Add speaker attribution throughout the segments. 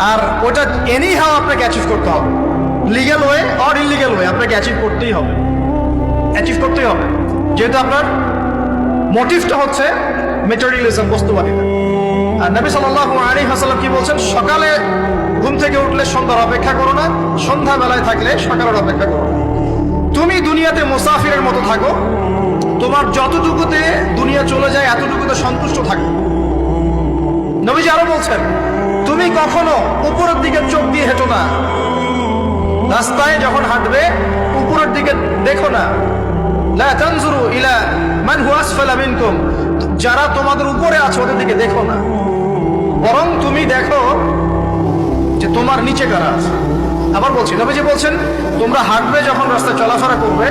Speaker 1: আর ওটা এনি হাও আপনাকে অ্যাচিভ করতে হবে। Legal way or illegal way আপনাকে অ্যাচিভ করতেই হবে। অ্যাচিভ করতেই হবে। যেহেতু আপনার মোটিভটা হচ্ছে মেটেরিয়ালিজম বস্তুবাদিতা আর নবী সাল্লাল্লাহু আলাইহি হাসাল্লাম কি বলছেন? সকালে ঘুম থেকে উঠলে সন্ধ্যার অপেক্ষা করো না, সন্ধ্যাবেলায় থাকলে সকালের অপেক্ষা করো। তুমি দুনিয়াতে মুসাফিরের মতো থাকো। তোমার যতটুকুতে দুনিয়া চলে যায়, এতটুকুতে সন্তুষ্ট থাকো। নবীজি আরও বলছেন তুমি কখনো উপরের দিকে চোখ দিয়ে হেঁটো না। রাস্তায় যখন হাঁটবে, উপরের দিকে দেখো না। যারা তোমাদের উপরে আছে, ওদের দিকে দেখো না। বরং তুমি দেখো যে তোমার নিচে কারা আছে। আবার বলছি, নবীজি বলছেন, তোমরা হাঁটবে যখন রাস্তায় চলাফেরা করবে,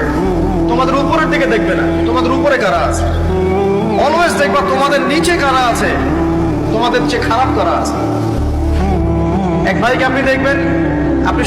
Speaker 1: তোমাদের উপরের দিকে দেখবে না, তোমাদের উপরে কারা আছে। অলওয়েজ দেখবা তোমাদের নিচে কারা আছে, তোমাদের চেয়ে খারাপ কারা আছে। এক ভাইকে আপনি দেখবেন আপনি